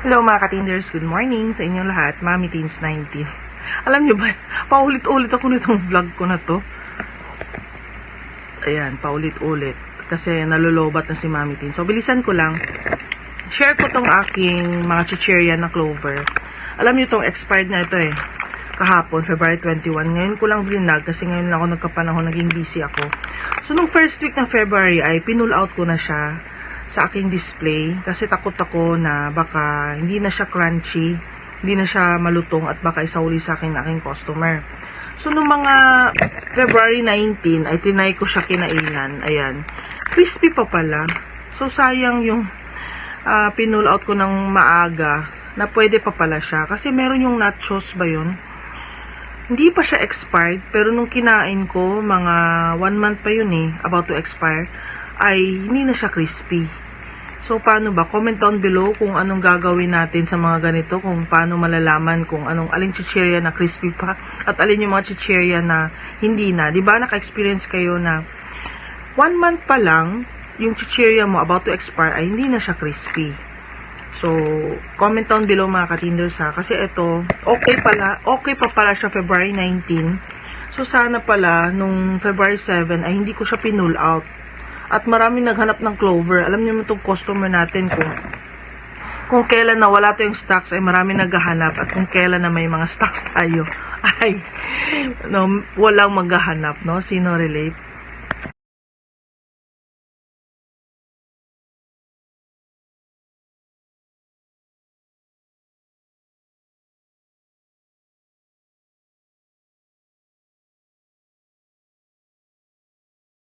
Hello mga katinders, good morning sa inyong lahat. Mami Teens 19. Alam nyo ba, paulit-ulit ako nitong vlog ko na to. Ayan, paulit-ulit. Kasi nalulobat na si Mami Teens. So, bilisan ko lang. Share ko tong aking mga chicheria na clover. Alam nyo tong expired na ito eh. Kahapon, February 21. Ngayon ko lang vlinag kasi ngayon lang ako nagkapanahon, naging busy ako. So, nung first week ng February ay pinull out ko na siya sa aking display kasi takot ako na baka hindi na siya crunchy, hindi na siya malutong at baka isauli sa akin aking customer. So, nung mga February 19, ay tinay ko siya kinainan. Ayan. Crispy pa pala. So, sayang yung ah, pinull out ko ng maaga na pwede pa pala siya. Kasi meron yung nachos ba yun? Hindi pa siya expired, pero nung kinain ko, mga one month pa yun eh, about to expire, ay hindi na siya crispy. So, paano ba? Comment down below kung anong gagawin natin sa mga ganito, kung paano malalaman kung anong aling chicheria na crispy pa at alin yung mga chicheria na hindi na. Ba naka-experience kayo na one month pa lang, yung chicheria mo about to expire ay hindi na siya crispy. So, comment down below mga katinders ha. Kasi ito, okay pala, okay pa pala siya February 19. So, sana pala, nung February 7 ay hindi ko siya pinull out. At maraming naghanap ng clover. Alam niyo mo itong customer natin kung kung kailan na wala tayong stocks ay marami naghahanap at kung kailan na may mga stocks tayo ay no, walang maghahanap, no? Sino relate?